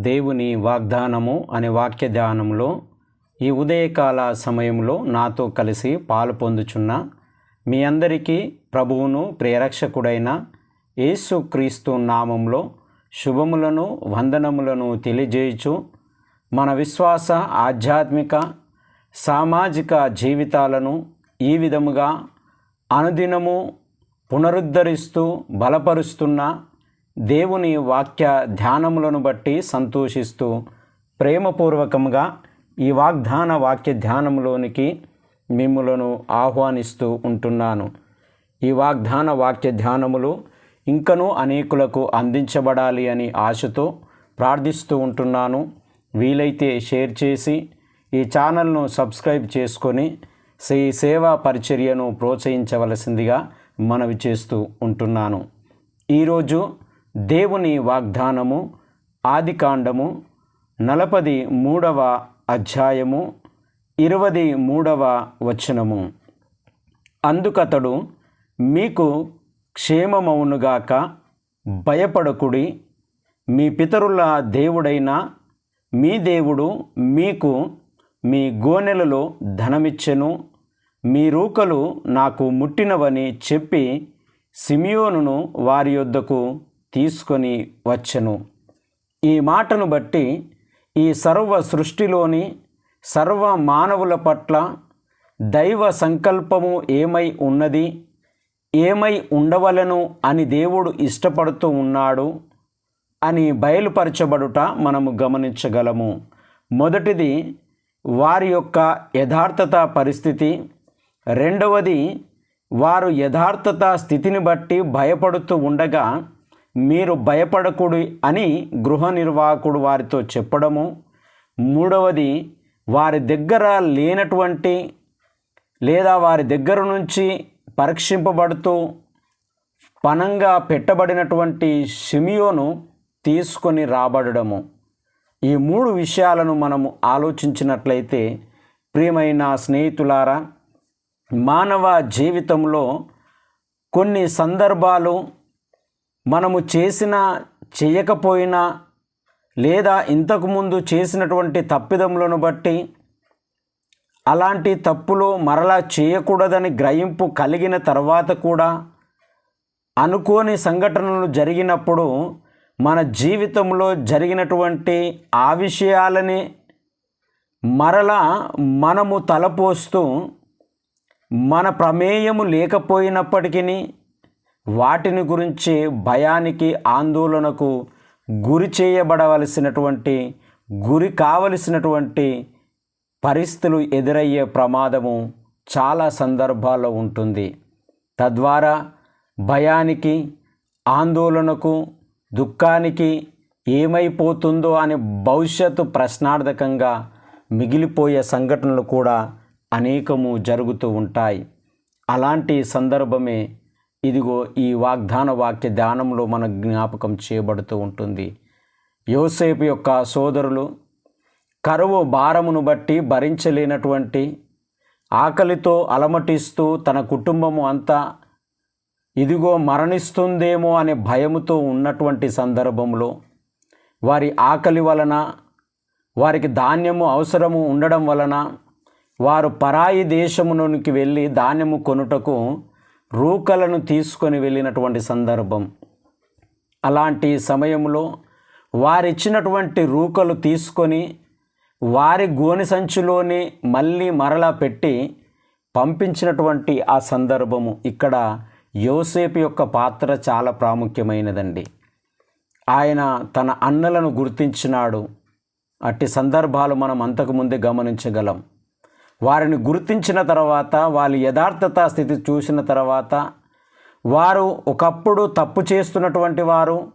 దేవుని వాగ్దానము అనే వాక్య ధ్యానంలో ఈ ఉదయకాల సమయంలో నాతో కలిసి పాలు పొందుచున్న మీ అందరికీ ప్రభువును ప్రేరక్షకుడైన యేసుక్రీస్తు నామంలో శుభములను వందనములను తెలియజేయుచు మన విశ్వాస ఆధ్యాత్మిక సామాజిక జీవితాలను ఈ విధముగా అనుదినము పునరుద్ధరిస్తూ బలపరుస్తున్న దేవుని వాక్య ధ్యానములను బట్టి సంతోషిస్తూ ప్రేమపూర్వకంగా ఈ వాగ్దాన వాక్య ధ్యానంలోనికి మిమ్ములను ఆహ్వానిస్తూ ఉంటున్నాను. ఈ వాగ్దాన వాక్య ధ్యానములు ఇంకనూ అనేకులకు అందించబడాలి అని ఆశతో ప్రార్థిస్తూ ఉంటున్నాను. వీలైతే షేర్ చేసి ఈ ఛానల్ను సబ్స్క్రైబ్ చేసుకొని శ్రీ సేవా పరిచర్యను ప్రోత్సహించవలసిందిగా మనవి చేస్తూ ఉంటున్నాను. ఈరోజు దేవుని వాగ్దానము ఆదికాండము నలపది మూడవ అధ్యాయము ఇరవది మూడవ వచనము. అందుకతడు మీకు క్షేమమవునుగాక భయపడకుడి. మీ పితరుల దేవుడైన మీ దేవుడు మీకు మీ గోనెలలో ధనమిచ్చెను. మీ రూకలు నాకు ముట్టినవని చెప్పి సిమియోనును వారి యొద్దకు తీసుకొని వచ్చెను. ఈ మాటను బట్టి ఈ సర్వ సృష్టిలోని సర్వ మానవుల పట్ల దైవ సంకల్పము ఏమై ఉన్నది? ఏమై ఉండవలను అని దేవుడు ఇష్టపడుతూ ఉన్నాడు అని బయలుపరచబడుట మనము గమనించగలము. మొదటిది వారి యొక్క యథార్థత పరిస్థితి. రెండవది వారు యథార్థత స్థితిని బట్టి భయపడుతూ ఉండగా మీరు భయపడకుడి అని గృహ నిర్వాహకుడు వారితో చెప్పడము. మూడవది వారి దగ్గర లేనటువంటి లేదా వారి దగ్గర నుంచి పరీక్షింపబడుతూ పనంగా పెట్టబడినటువంటి సిమియోను తీసుకొని రాబడము ఈ మూడు విషయాలను మనము ఆలోచించినట్లయితే ప్రియమైన స్నేహితులారా మానవ జీవితంలో కొన్ని సందర్భాలు మనము చేసిన చేయకపోయినా లేదా ఇంతకుముందు చేసినటువంటి తప్పిదములను బట్టి అలాంటి తప్పులు మరలా చేయకూడదని గ్రహింపు కలిగిన తర్వాత కూడా అనుకోని సంఘటనలు జరిగినప్పుడు మన జీవితంలో జరిగినటువంటి ఆ విషయాలని మరలా మనము తలపోస్తూ మన ప్రమేయము లేకపోయినప్పటికీ వాటిని గురించి భయానికి ఆందోళనకు గురి చేయబడవలసినటువంటి గురి కావలసినటువంటి పరిస్థితులు ఎదురయ్యే ప్రమాదము చాలా సందర్భాల్లో ఉంటుంది. తద్వారా భయానికి ఆందోళనకు దుఃఖానికి ఏమైపోతుందో అని భవిష్యత్తు ప్రశ్నార్థకంగా మిగిలిపోయే సంఘటనలు కూడా అనేకము జరుగుతూ ఉంటాయి. అలాంటి సందర్భమే ఇదిగో ఈ వాగ్దాన వాక్య ధ్యానంలో మన జ్ఞాపకం చేయబడుతూ ఉంటుంది. యోసేపు యొక్క సోదరులు కరువు భారమును బట్టి భరించలేనటువంటి ఆకలితో అలమటిస్తూ తన కుటుంబము అంతా ఇదిగో మరణిస్తుందేమో అనే భయముతో ఉన్నటువంటి సందర్భంలో వారి ఆకలి వలన వారికి ధాన్యము అవసరము ఉండడం వలన వారు పరాయి దేశములోనికి వెళ్ళి ధాన్యము కొనుటకు రూకలను తీసుకొని వెళ్ళినటువంటి సందర్భం. అలాంటి సమయంలో వారిచ్చినటువంటి రూకలు తీసుకొని వారి గోని సంచిలోనే మళ్ళీ మరలా పెట్టి పంపించినటువంటి ఆ సందర్భము. ఇక్కడ యోసేపు యొక్క పాత్ర చాలా ప్రాముఖ్యమైనదండి. ఆయన తన అన్నలను గుర్తించినాడు. అట్టి సందర్భాలు మనం అంతకుముందే గమనించగలం. వారిని గుర్తించిన తర్వాత వాళ్ళ యథార్థత స్థితి చూసిన తర్వాత వారు ఒకప్పుడు తప్పు చేస్తున్నటువంటి వారు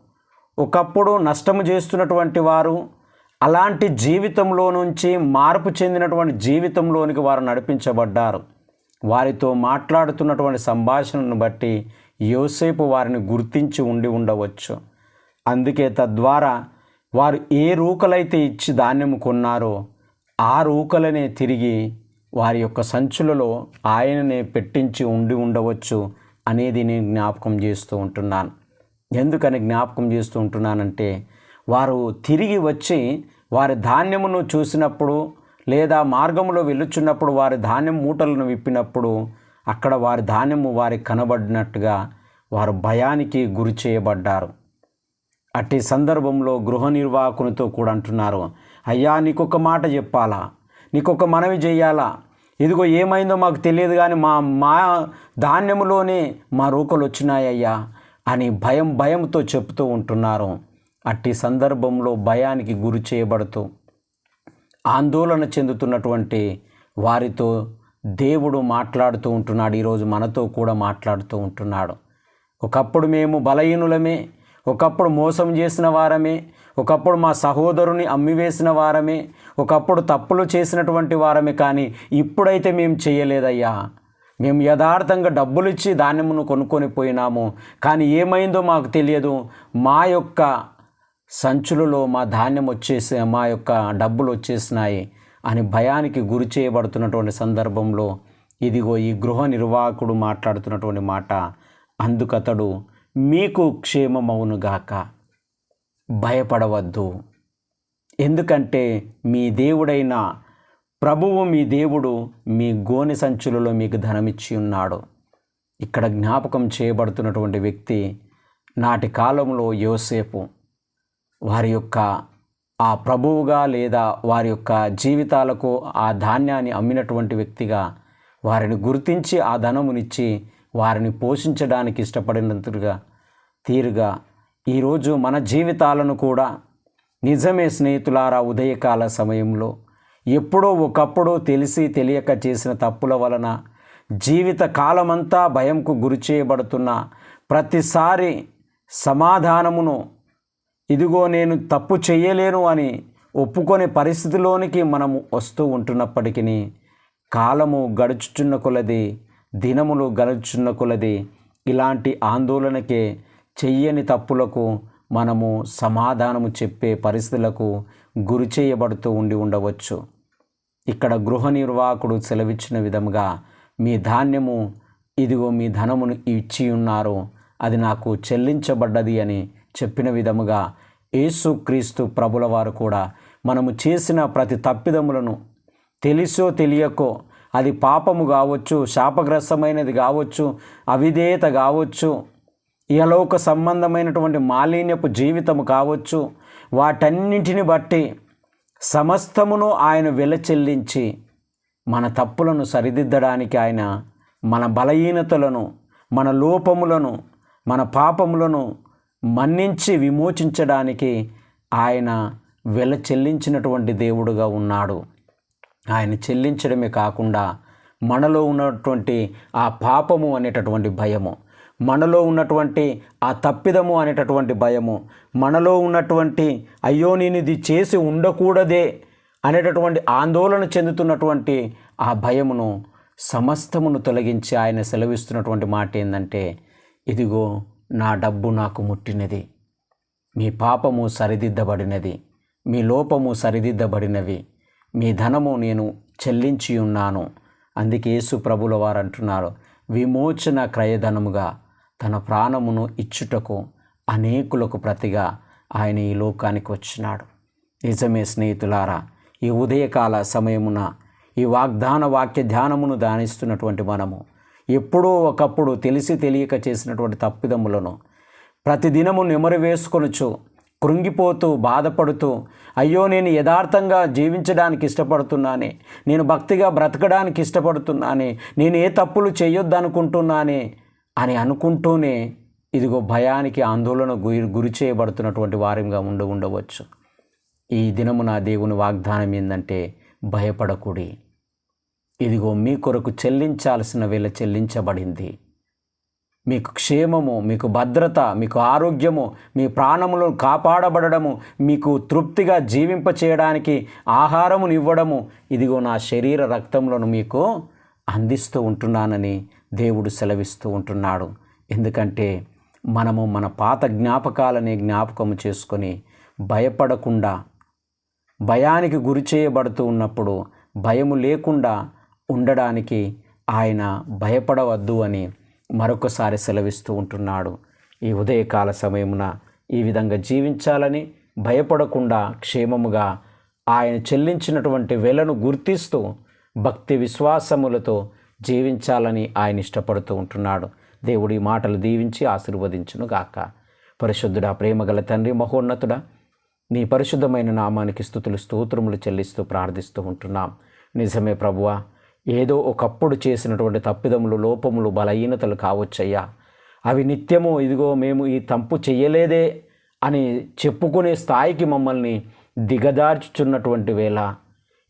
ఒకప్పుడు నష్టము చేస్తున్నటువంటి వారు అలాంటి జీవితంలో నుంచి మార్పు చెందినటువంటి జీవితంలోనికి వారు నడిపించబడ్డారు. వారితో మాట్లాడుతున్నటువంటి సంభాషణను బట్టి యోసేపు వారిని గుర్తించి ఉండి ఉండవచ్చు. అందుకే తద్వారా వారు ఏ రూకలైతే ఇచ్చి ధాన్యము కొన్నారో ఆ రూకలనే తిరిగి వారి యొక్క సంచులలో ఆయననే పెట్టించి ఉండి ఉండవచ్చు అనేది నేను జ్ఞాపకం చేస్తూ ఉంటున్నాను. ఎందుకని జ్ఞాపకం చేస్తూ ఉంటున్నానంటే వారు తిరిగి వచ్చి వారి ధాన్యమును చూసినప్పుడు లేదా మార్గంలో వెళ్ళుచున్నప్పుడు వారి ధాన్యం మూటలను విప్పినప్పుడు అక్కడ వారి ధాన్యము వారికి కనబడినట్టుగా వారు భయానికి గురి చేయబడ్డారు. అట్టి సందర్భంలో గృహ నిర్వాహకునితో కూడా అంటున్నారు అయ్యా నీకొక మాట చెప్పాలా? నీకొక మనవి చేయాలా? ఇదిగో ఏమైందో మాకు తెలియదు కానీ మా మా ధాన్యములోనే మా రూకలు వచ్చినాయ్యా అని భయం భయంతో చెప్తూ ఉంటున్నారు. అట్టి సందర్భంలో భయానికి గురి చేయబడుతూ ఆందోళన చెందుతున్నటువంటి వారితో దేవుడు మాట్లాడుతూ ఉంటున్నాడు. ఈరోజు మనతో కూడా మాట్లాడుతూ ఉంటున్నాడు. ఒకప్పుడు మేము బలహీనులమే ఒకప్పుడు మోసం చేసిన వారమే ఒకప్పుడు మా సహోదరుని అమ్మివేసిన వారమే ఒకప్పుడు తప్పులు చేసినటువంటి వారమే కానీ ఇప్పుడైతే మేము చేయలేదయ్యా. మేము యథార్థంగా డబ్బులు ఇచ్చి ధాన్యమును కొనుక్కొని పోయినాము. కానీ ఏమైందో మాకు తెలియదు. మా యొక్క సంచులలో మా ధాన్యం వచ్చేసి మా యొక్క డబ్బులు వచ్చేసినాయి అని భయానికి గురి చేయబడుతున్నటువంటి సందర్భంలో ఇదిగో ఈ గృహ నిర్వాహకుడు మాట్లాడుతున్నటువంటి మాట. అందుకతడు మీకు క్షేమమవునుగాక భయపడవద్దు. ఎందుకంటే మీ దేవుడైన ప్రభువు మీ దేవుడు మీ గోనె సంచులలో మీకు ధనమిచ్చి ఉన్నాడు. ఇక్కడ జ్ఞాపకం చేయబడుతున్నటువంటి వ్యక్తి నాటి కాలంలో యోసేపు. వారి యొక్క ఆ ప్రభువుగా లేదా వారి యొక్క జీవితాలకు ఆ ధాన్యాన్ని అమ్మినటువంటి వ్యక్తిగా వారిని గుర్తించి ఆ ధనమునిచ్చి వారిని పోషించడానికి ఇష్టపడినంతగా తీరుగా ఈరోజు మన జీవితాలను కూడా నిజమే స్నేహితులారా ఉదయకాల సమయంలో ఎప్పుడో ఒకప్పుడు తెలిసి తెలియక చేసిన తప్పుల వలన జీవిత కాలమంతా భయంకు గురి చేయబడుతున్న ప్రతిసారి సమాధానమును ఇదిగో నేను తప్పు చేయలేను అని ఒప్పుకొనే పరిస్థితిలోనికి మనము వస్తూ ఉంటున్నప్పటికీ కాలము గడుచుచున్న కొలది దినములు గలుచున్న కొలది ఇలాంటి ఆందోళనకే చెయ్యని తప్పులకు మనము సమాధానము చెప్పే పరిస్థితులకు గురి చేయబడుతూ ఉండి ఉండవచ్చు. ఇక్కడ గృహ నిర్వాహకుడు సెలవిచ్చిన విధముగా మీ ధాన్యము ఇదిగో మీ ధనమును ఇచ్చి ఉన్నారు అది నాకు చెల్లించబడ్డది అని చెప్పిన విధముగా యేసుక్రీస్తు ప్రభుల వారు కూడా మనము చేసిన ప్రతి తప్పిదములను తెలిసో తెలియకో అది పాపము కావచ్చు శాపగ్రస్తమైనది కావచ్చు అవిధేయత కావచ్చు ఇహలోక సంబంధమైనటువంటి మాలిన్యపు జీవితము కావచ్చు వాటన్నింటిని బట్టి సమస్తమును ఆయన వెల చెల్లించి మన తప్పులను సరిదిద్దడానికి ఆయన మన బలహీనతలను మన లోపములను మన పాపములను మన్నించి విమోచించడానికి ఆయన వెల చెల్లించినటువంటి దేవుడుగా ఉన్నాడు. ఆయన చెల్లించడమే కాకుండా మనలో ఉన్నటువంటి ఆ పాపము అనేటటువంటి భయము మనలో ఉన్నటువంటి ఆ తప్పిదము అనేటటువంటి భయము మనలో ఉన్నటువంటి అయ్యో నేను ఇది చేసి ఉండకూడదే అనేటటువంటి ఆందోళన చెందుతున్నటువంటి ఆ భయమును సమస్తమును తొలగించి ఆయన సెలవిస్తున్నటువంటి మాట ఏంటంటే ఇదిగో నా డబ్బు నాకు ముట్టినది మీ పాపము సరిదిద్దబడినది మీ లోపము సరిదిద్దబడినవి మీ ధనము నేను చెల్లించి ఉన్నాను. అందుకే యేసు ప్రభుల వారు అంటున్నారు విమోచన క్రయధనముగా తన ప్రాణమును ఇచ్చుటకు అనేకులకు ప్రతిగా ఆయన ఈ లోకానికి వచ్చినాడు. నిజమే స్నేహితులారా ఈ ఉదయకాల సమయమున ఈ వాగ్దాన వాక్య ధ్యానమును దానిస్తున్నటువంటి మనము ఎప్పుడో ఒకప్పుడు తెలిసి తెలియక చేసినటువంటి తప్పిదములను ప్రతిదినము నెమరు వేసుకొనుచు కృంగిపోతూ బాధపడుతూ అయ్యో నేను యథార్థంగా జీవించడానికి ఇష్టపడుతున్నానే నేను భక్తిగా బ్రతకడానికి ఇష్టపడుతున్నానే నేను ఏ తప్పులు చేయొద్దనుకుంటున్నానే అని అనుకుంటూనే ఇదిగో భయానికి ఆందోళన గురి గురి చేయబడుతున్నటువంటి వారంగా ఉండి ఉండవచ్చు. ఈ దినము నా దేవుని వాగ్దానం ఏంటంటే భయపడకుడి. ఇదిగో మీ కొరకు చెల్లించాల్సిన వేళ చెల్లించబడింది. మీకు క్షేమము మీకు భద్రత మీకు ఆరోగ్యము మీ ప్రాణములను కాపాడబడము మీకు తృప్తిగా జీవింప చేయడానికి ఆహారమును ఇవ్వడము ఇదిగో నా శరీర రక్తములను మీకు అందిస్తూ ఉంటున్నానని దేవుడు సెలవిస్తూ ఉంటున్నాడు. ఎందుకంటే మనము మన పాత జ్ఞాపకాలని జ్ఞాపకము చేసుకొని భయపడకుండా భయానికి గురి చేయబడుతూ ఉన్నప్పుడు భయము లేకుండా ఉండడానికి ఆయన భయపడవద్దు అని మరొకసారి సెలవిస్తూ ఉంటున్నాడు. ఈ ఉదయకాల సమయమున ఈ విధంగా జీవించాలని భయపడకుండా క్షేమముగా ఆయన చెల్లించినటువంటి వెలను గుర్తిస్తూ భక్తి విశ్వాసములతో జీవించాలని ఆయన ఇష్టపడుతూ ఉంటున్నాడు. దేవుడి మాటలు దీవించి ఆశీర్వదించును గాక. పరిశుద్ధుడా ప్రేమగల తండ్రి మహోన్నతుడా నీ పరిశుద్ధమైన నామానికి స్థుతులు స్తోత్రములు చెల్లిస్తూ ప్రార్థిస్తూ ఉంటున్నాం. నిజమే ప్రభువా ఏదో ఒకప్పుడు చేసినటువంటి తప్పిదములు లోపములు బలహీనతలు కావచ్చయ్యా. అవి నిత్యము ఇదిగో మేము ఈ తప్పు చెయ్యలేదే అని చెప్పుకునే స్థాయికి మమ్మల్ని దిగదార్చుచున్నటువంటి వేళ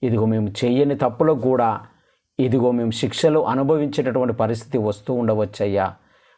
ఇదిగో మేము చెయ్యని తప్పులకు కూడా ఇదిగో మేము శిక్షలు అనుభవించేటటువంటి పరిస్థితి వస్తూ ఉండవచ్చయ్యా.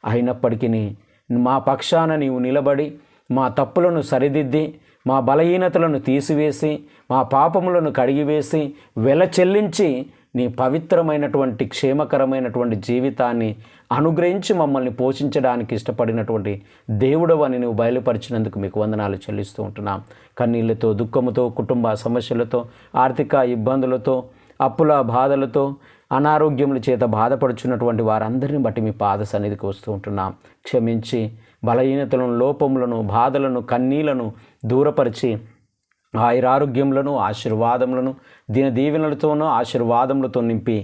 అయినప్పటికీ మా పక్షాన నీవు నిలబడి మా తప్పులను సరిదిద్ది మా బలహీనతలను తీసివేసి మా పాపములను కడిగివేసి వెల చెల్లించి నీ పవిత్రమైనటువంటి క్షేమకరమైనటువంటి జీవితాన్ని అనుగ్రహించి మమ్మల్ని పోషించడానికి ఇష్టపడినటువంటి దేవుడవని నువ్వు బయలుపరిచినందుకు మీకు వందనాలు చెల్లిస్తూ ఉంటున్నాం. కన్నీళ్ళతో దుఃఖముతో కుటుంబ సమస్యలతో ఆర్థిక ఇబ్బందులతో అప్పుల బాధలతో అనారోగ్యముల చేత బాధపడుచున్నటువంటి వారందరిని బట్టి మీ పాద సన్నిధికి వస్తూ ఉంటున్నాం. క్షమించి బలహీనతలను లోపములను బాధలను కన్నీలను దూరపరిచి ఆయురారోగ్యములను ఆశీర్వాదములను దీని దీవెనలతోనూ ఆశీర్వాదములతో నింపి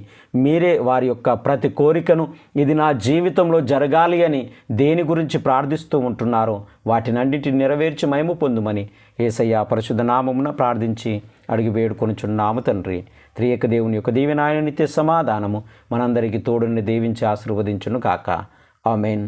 మీరే వారి యొక్క ప్రతి కోరికను ఇది నా జీవితంలో జరగాలి అని దేని గురించి ప్రార్థిస్తూ ఉంటున్నారో వాటినన్నిటిని నెరవేర్చి మేము పొందుమని ఏసయ్య పరిశుద్ధ నామమున ప్రార్థించి అడిగి వేడుకొనుచున్నాము తండ్రి. త్రియక దేవుని యొక్క దీవెనాయన నిత్య సమాధానము మనందరికీ తోడుని దీవించి ఆశీర్వదించును కాక ఆమెన్.